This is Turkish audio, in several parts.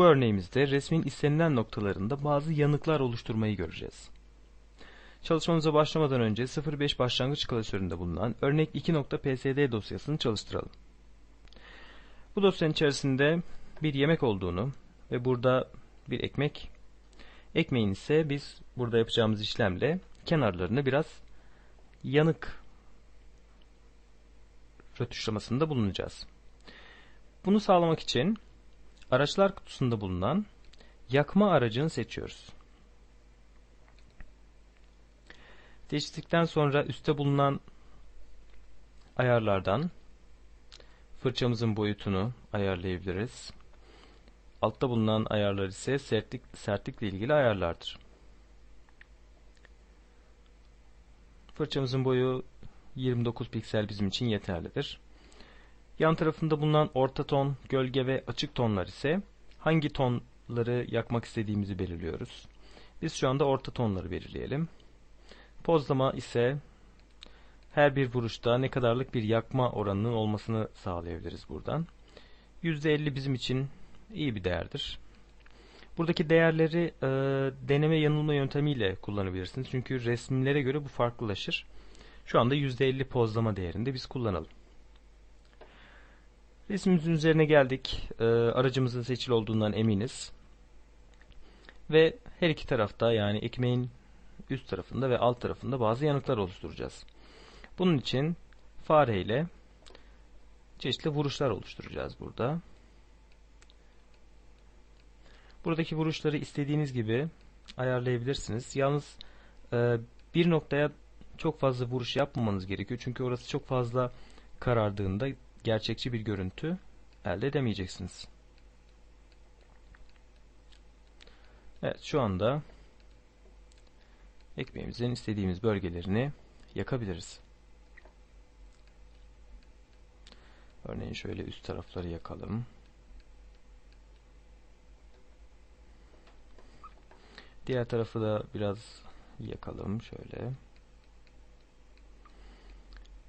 Bu örneğimizde resmin istenilen noktalarında bazı yanıklar oluşturmayı göreceğiz. Çalışmamıza başlamadan önce 05 başlangıç klasöründe bulunan örnek 2.psd dosyasını çalıştıralım. Bu dosyanın içerisinde bir yemek olduğunu ve burada bir ekmek, ekmeğin ise biz burada yapacağımız işlemle kenarlarını biraz yanık rötuşlamasında bulunacağız. Bunu sağlamak için araçlar kutusunda bulunan yakma aracını seçiyoruz. Seçtikten sonra üstte bulunan ayarlardan fırçamızın boyutunu ayarlayabiliriz. Altta bulunan ayarlar ise sertlik, sertlikle ilgili ayarlardır. Fırçamızın boyu 29 piksel bizim için yeterlidir. Yan tarafında bulunan orta ton, gölge ve açık tonlar ise hangi tonları yakmak istediğimizi belirliyoruz. Biz şu anda orta tonları belirleyelim. Pozlama ise her bir vuruşta ne kadarlık bir yakma oranının olmasını sağlayabiliriz buradan. %50 bizim için iyi bir değerdir. Buradaki değerleri e, deneme yanılma yöntemiyle kullanabilirsiniz. Çünkü resimlere göre bu farklılaşır. Şu anda %50 pozlama değerinde biz kullanalım. Resmimizin üzerine geldik. E, aracımızın seçili olduğundan eminiz. Ve her iki tarafta yani ekmeğin üst tarafında ve alt tarafında bazı yanıklar oluşturacağız. Bunun için fare ile çeşitli vuruşlar oluşturacağız burada. Buradaki vuruşları istediğiniz gibi ayarlayabilirsiniz. Yalnız e, bir noktaya çok fazla vuruş yapmamanız gerekiyor. Çünkü orası çok fazla karardığında gerçekçi bir görüntü elde edemeyeceksiniz. Evet şu anda ekmeğimizin istediğimiz bölgelerini yakabiliriz. Örneğin şöyle üst tarafları yakalım. Diğer tarafı da biraz yakalım şöyle.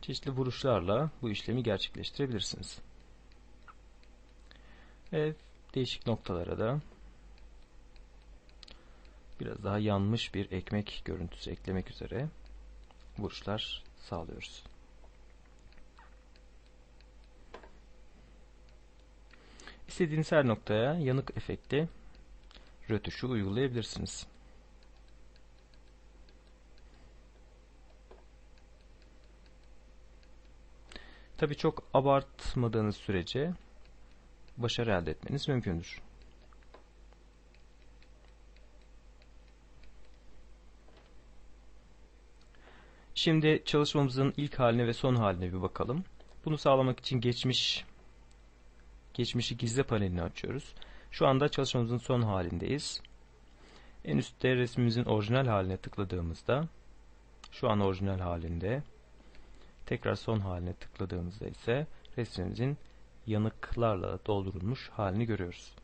Çeşitli vuruşlarla bu işlemi gerçekleştirebilirsiniz. Ve değişik noktalara da biraz daha yanmış bir ekmek görüntüsü eklemek üzere vuruşlar sağlıyoruz. İstediğiniz her noktaya yanık efekti rötuşu uygulayabilirsiniz. Tabi çok abartmadığınız sürece başarı elde etmeniz mümkündür. Şimdi çalışmamızın ilk haline ve son haline bir bakalım. Bunu sağlamak için geçmiş geçmişi gizle panelini açıyoruz. Şu anda çalışmamızın son halindeyiz. En üstte resmimizin orijinal haline tıkladığımızda şu an orijinal halinde tekrar son haline tıkladığımızda ise resmimizin yanıklarla doldurulmuş halini görüyoruz.